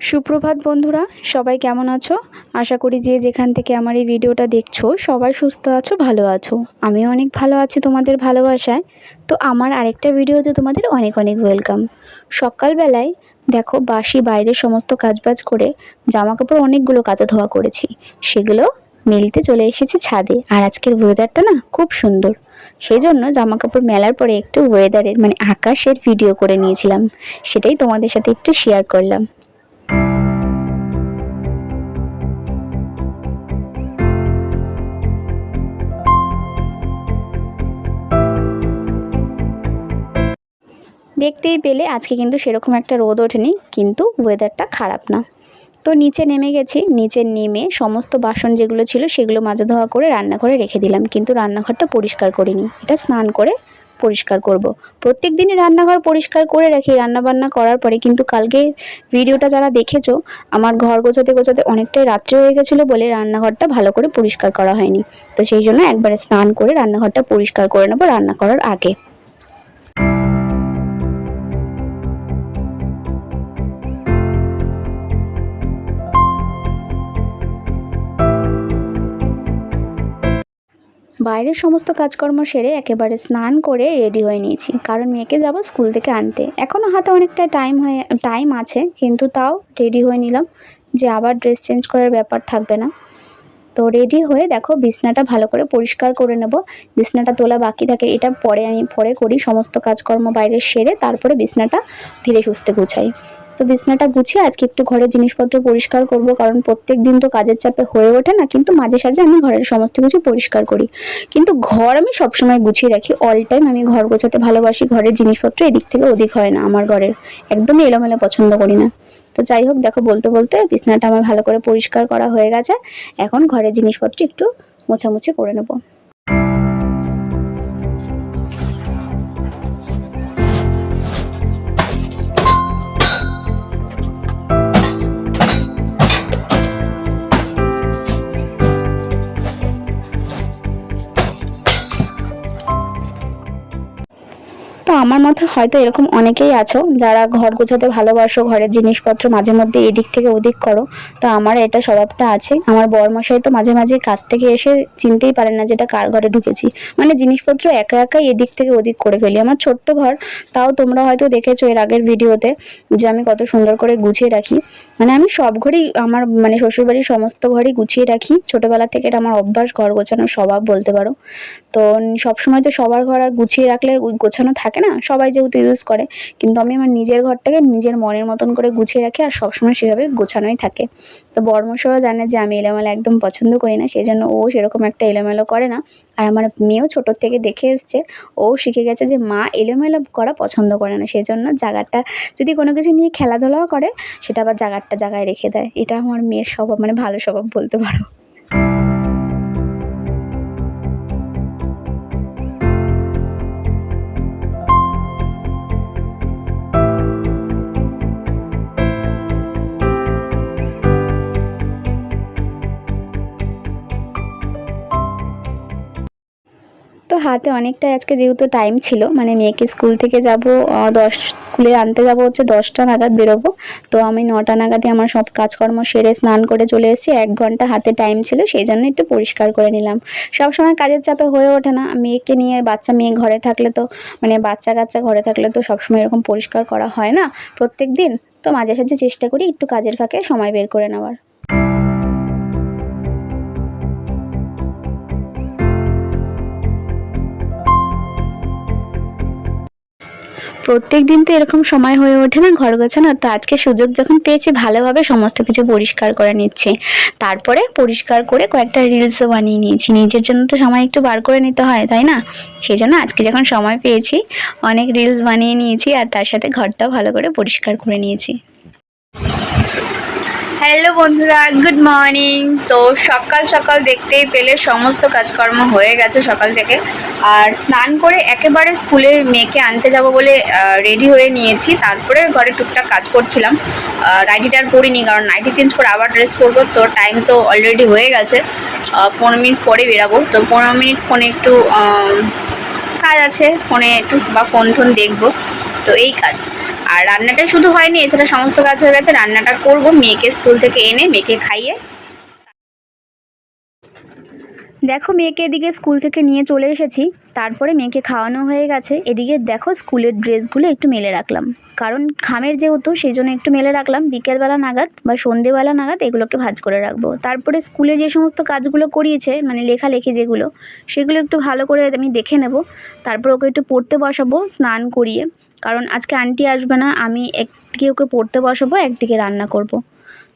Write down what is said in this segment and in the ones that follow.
সুপ্রভাত বন্ধুরা, সবাই কেমন আছো? আশা করি যে যেখান থেকে আমার এই ভিডিওটা দেখছ, সবাই সুস্থ আছো, ভালো আছো। আমিও অনেক ভালো আছি তোমাদের ভালোবাসায়। তো আমার আরেকটা ভিডিওতে তোমাদের অনেক অনেক ওয়েলকাম সকালবেলায় দেখো বাসি বাইরের সমস্ত কাজবাজ করে জামা কাপড় অনেকগুলো কাচা ধোয়া করেছি। সেগুলো মেলতে চলে এসেছি ছাদে। আর আজকের ওয়েদারটা না খুব সুন্দর। সেই জন্য জামা কাপড় মেলার পরে একটু ওয়েদারের মানে আকাশের ভিডিও করে নিয়েছিলাম। সেটাই তোমাদের সাথে একটু শেয়ার করলাম। দেখতেই পেলে আজকে কিন্তু সেরকম একটা রোদ ওঠেনি, কিন্তু ওয়েদারটা খারাপ না। তো নিচে নেমে গেছি, নিচে নেমে সমস্ত বাসন যেগুলো ছিল সেগুলো মাজা ধোয়া করে রান্নাঘরে রেখে দিলাম, কিন্তু রান্নাঘরটা পরিষ্কার করিনি। এটা স্নান করে পরিষ্কার করব। প্রত্যেক দিনই রান্নাঘর পরিষ্কার করে রাখি, রান্নাবান্না করার পরে, কিন্তু কালকে ভিডিওটা যারা দেখেছ, আমার ঘর গোছাতে গোছাতে অনেকটাই রাত্রে হয়ে গেছিল বলে রান্নাঘরটা ভালো করে পরিষ্কার করা হয়নি। তো সেই জন্য একবারে স্নান করে রান্নাঘরটা পরিষ্কার করে নেব রান্না করার আগে। বাইরের সমস্ত কাজকর্ম সেরে একেবারে স্নান করে রেডি হয়ে নিয়েছি। কারণ মেয়েকে যাব স্কুল থেকে আনতে। এখনও হাতে অনেকটা টাইম হয়ে, টাইম আছে, কিন্তু তাও রেডি হয়ে নিলাম যে আবার ড্রেস চেঞ্জ করার ব্যাপার থাকবে না। তো রেডি হয়ে দেখো বিছনাটা ভালো করে পরিষ্কার করে নেব। বিছনাটা তোলা বাকি থাকে, এটা পরে আমি, পরে করি। সমস্ত কাজকর্ম বাইরে সেরে তারপরে বিছনাটা ধীরে সুস্থে গুছাই। তো বিছনাটা গুছিয়ে আজকে একটু ঘরের জিনিসপত্র পরিষ্কার করব, কারণ প্রত্যেক দিন তো কাজের চাপে হয়ে ওঠে না, কিন্তু মাঝে সাঝে আমি ঘরের সমস্ত কিছু পরিষ্কার করি। কিন্তু ঘর আমি সবসময় গুছিয়ে রাখি অল টাইম আমি ঘর গোছাতে ভালোবাসি, ঘরের জিনিসপত্র এদিক থেকে ওদিক হয় না, আমার ঘরের একদমই এলোমেলো পছন্দ করি না। তো যাই হোক, দেখো বলতে বলতে বিছনাটা আমার ভালো করে পরিষ্কার করা হয়ে গেছে, এখন ঘরের জিনিসপত্র একটু মোছামুছি করে নেব। আমার মতে হয়তো এরকম অনেকেই আছো যারা ঘর গোছাতে ভালোবাসো, ঘরের জিনিসপত্র মাঝে মধ্যে এদিক থেকে ওদিক করো। তো আমার এটা স্বভাবটা আছে। আমার বরমশাই তো মাঝে মাঝে কাছ থেকে এসে চিনতেই পারেন না যেটা কার ঘরে ঢুকেছি। মানে জিনিসপত্র একা একাই এদিক থেকে ওদিক করে ফেলি। আমার ছোট্ট ঘর, তাও তোমরা হয়তো দেখেছ এর আগের ভিডিওতে যে আমি কত সুন্দর করে গুছিয়ে রাখি। মানে আমি সব ঘরেই আমার মানে শ্বশুরবাড়ির সমস্ত ঘরই গুছিয়ে রাখি। ছোটোবেলা থেকে এটা আমার অভ্যাস, ঘর গোছানোর স্বভাব বলতে পারো। তো সবসময় তো সবার ঘর আর গুছিয়ে রাখলে গোছানো থাকে না? সবাই যেহেতু ইউজ করে। কিন্তু আমি আমার নিজের ঘরটাকে নিজের মনের মতন করে গুছিয়ে রাখি আর সবসময় সেভাবে গোছানোই থাকে। তো বর্মশাও জানে যে আমি এলোমেলো একদম পছন্দ করি না সেই জন্য ও সেরকম একটা এলোমেলো করে না। আর আমার মেয়েও ছোটোর থেকে দেখে এসছে, ও শিখে গেছে যে মা এলোমেলো করা পছন্দ করে না সেই জন্য জায়গাটা যদি কোনো কিছু নিয়ে খেলাধুলাও করে, সেটা আবার জায়গাটা জায়গায় রেখে দেয়। এটা আমার মেয়ের স্বভাব মানে ভালো স্বভাব বলতে পারো। হাতে অনেকটাই আজকে যেহেতু টাইম ছিল মানে মেয়েকে স্কুল থেকে যাব দশ স্কুলে আনতে যাব হচ্ছে দশটা নাগাদ বেরোবো। তো আমি নটা নাগাদে আমার সব কাজকর্ম সেরে স্নান করে চলে এসেছি। এক ঘণ্টা হাতে টাইম ছিল, সেই জন্য একটু পরিষ্কার করে নিলাম। সব সময় কাজের চাপে হয়ে ওঠে না। মেয়েকে নিয়ে বাচ্চা, মেয়ে ঘরে থাকলে তো মানে বাচ্চা কাচ্চা ঘরে থাকলে তো সবসময় এরকম পরিষ্কার করা হয় না প্রত্যেক দিন। তো মাঝে সাঝে চেষ্টা করি একটু কাজের ফাঁকে সময় বের করে নেওয়ার। প্রত্যেক দিন তো এরকম সময় হয়ে ওঠে না ঘর গোছানোর তো আজকে সুযোগ যখন পেয়েছি ভালোভাবে সমস্ত কিছু পরিষ্কার করে নিচ্ছে। তারপরে পরিষ্কার করে কয়েকটা রিলসও বানিয়ে নিয়েছি। নিজের জন্য তো সময় একটু বার করে নিতে হয়, তাই না? সেই জন্য আজকে যখন সময় পেয়েছি, অনেক রিলস বানিয়ে নিয়েছি আর তার সাথে ঘরটাও ভালো করে পরিষ্কার করে নিয়েছি। হ্যালো বন্ধুরা, গুড মর্নিং। তো সকাল সকাল দেখতেই পেলে সমস্ত কাজকর্ম হয়ে গেছে সকাল থেকে। আর স্নান করে একেবারে স্কুলে মেয়েকে আনতে যাব বলে রেডি হয়ে নিয়েছি। তারপরে ঘরে টুকটাক কাজ করছিলাম। নাইটিটা আর পরিনি কারণ নাইটি চেঞ্জ করে আবার ড্রেস পরবো। তো টাইম তো অলরেডি হয়ে গেছে। পনেরো মিনিট পরে বেরাবো। তো পনেরো মিনিট ফোনে একটু কাজ আছে। ফোনে একটু বা ফোন টোন দেখব। তো এই কাজ। আর রান্নাটা শুধু হয়নি, এছাড়া সমস্ত কাজ হয়ে গেছে। রান্নাটা করব, মেয়েকে স্কুল থেকে এনে মেয়েকে খাইয়ে। দেখো মেয়েকে এদিকে স্কুল থেকে নিয়ে চলে এসেছি। তারপরে মেয়েকে খাওয়ানো হয়ে গেছে। এদিকে দেখো স্কুলের ড্রেসগুলো একটু মেলে রাখলাম। কারণ খামের যেহেতু, সেই জন্য একটু মেলে রাখলাম। বিকেলবেলা নাগাদ বা সন্ধেবেলা নাগাদ এগুলোকে ভাজ করে রাখব। তারপরে স্কুলে যে সমস্ত কাজগুলো করিয়েছে মানে লেখালেখি যেগুলো, সেগুলো একটু ভালো করে আমি দেখে নেব। তারপর ওকে একটু পড়তে বসাবো, স্নান করিয়ে। কারণ আজকে আন্টি আসবে না, আমি একদিকে ওকে পড়তে বসাবো, একদিকে রান্না করব।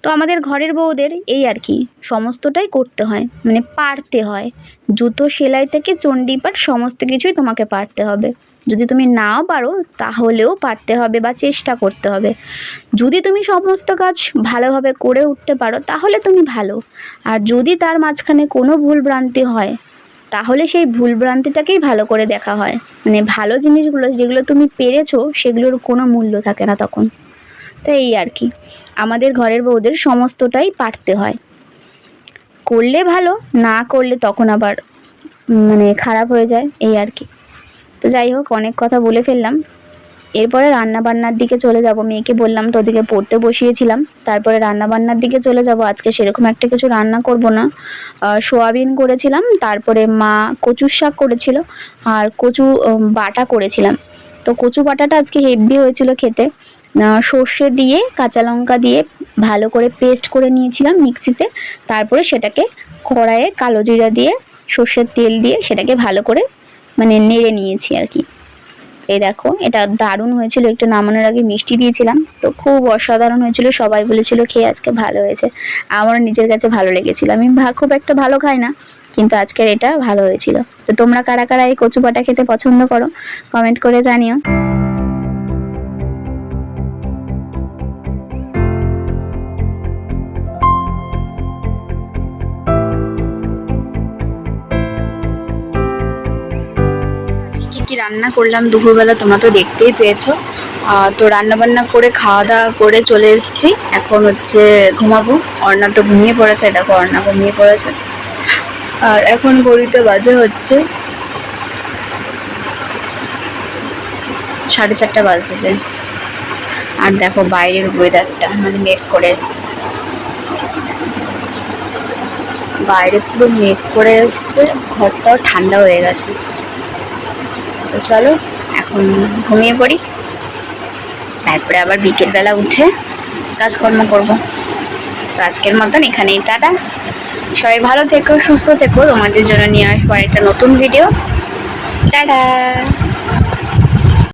তো আমাদের ঘরের বউদের এই আর কি, সমস্তটাই করতে হয় মানে পারতে হয়। জুতো সেলাই থেকে চণ্ডীপাঠ সমস্ত কিছুই তোমাকে পারতে হবে। যদি তুমি নাও পারো, তাহলেও পারতে হবে বা চেষ্টা করতে হবে। যদি তুমি সমস্ত কাজ ভালোভাবে করে উঠতে পারো, তাহলে তুমি ভালো। আর যদি তার মাঝখানে কোনো ভুল ভ্রান্তি হয় তাহলে সেই ভুল ভ্রান্তিটাকেই ভালো করে দেখা হয়। মানে ভালো জিনিসগুলো যেগুলো তুমি পেরেছ, সেগুলোর কোনো মূল্য থাকে না তখন। তো এই আর কি। আমাদের ঘরের বউদের সমস্তটাই পারতে হয়। করলে ভালো, না করলে তখন আবার মানে খারাপ হয়ে যায়, এই আর কি। তো যাই হোক, অনেক কথা বলে ফেললাম। এরপরে রান্না বান্নার দিকে চলে যাব। মেয়েকে বললাম তো ওদিকে পড়তে বসিয়েছিলাম। তারপরে রান্না বান্নার দিকে চলে যাব। আজকে সেরকম একটা কিছু রান্না করব না। সোয়াবিন করেছিলাম, তারপরে মা কচুর শাক করেছিল আর কচু বাটা করেছিলাম। তো কচু বাটাটা আজকে হেভি হয়েছিল খেতে। সর্ষে দিয়ে, কাঁচা লঙ্কা দিয়ে ভালো করে পেস্ট করে নিয়েছিলাম মিক্সিতে। তারপরে সেটাকে কড়াইয়ে কালো জিরা দিয়ে সর্ষের তেল দিয়ে সেটাকে ভালো করে মানে নেড়ে নিয়েছি আর কি। এই দেখো, এটা দারুণ হয়েছিল, একটু নামানোর আগে মিষ্টি দিয়েছিলাম। তো খুব অসাধারণ হয়েছিল, সবাই বলেছিল খেয়ে আজকে ভালো হয়েছে। আমার নিজের কাছে ভালো লেগেছিল। আমি খুব একটা ভালো খাই না, কিন্তু আজকের এটা ভালো হয়েছিল। তো তোমরা কারা কারা এই কচুপাটা খেতে পছন্দ করো কমেন্ট করে জানিও। রান্না করলাম, দুপুরবেলা তোমরা তো দেখতেই পেয়েছ। তো রান্না বান্না করে খাওয়া দাওয়া করে চলে এসেছি। এখন হচ্ছে ঘুমাবো। অর্ণা তো ঘুমিয়ে পড়েছে, দেখো অর্ণা ঘুমিয়ে পড়েছে। আর এখন ঘড়িতে বাজে হচ্ছে সাড়ে চারটা বাজতেছে। আর দেখো বাইরের ওয়েদারটা মানে মেঘ করে এসছে। বাইরে পুরো মেঘ করে এসছে, ঘরটাও ঠান্ডা হয়ে গেছে। তো চলো, এখন ঘুমিয়ে পড়ি। তারপরে আবার বিকেলবেলা উঠে কাজকর্ম করব। তো আজকের মতন এখানেই, টাটা। সবাই ভালো থেকো, সুস্থ থেকো। তোমাদের জন্য নিয়ে আসব একটা নতুন ভিডিও টাটা।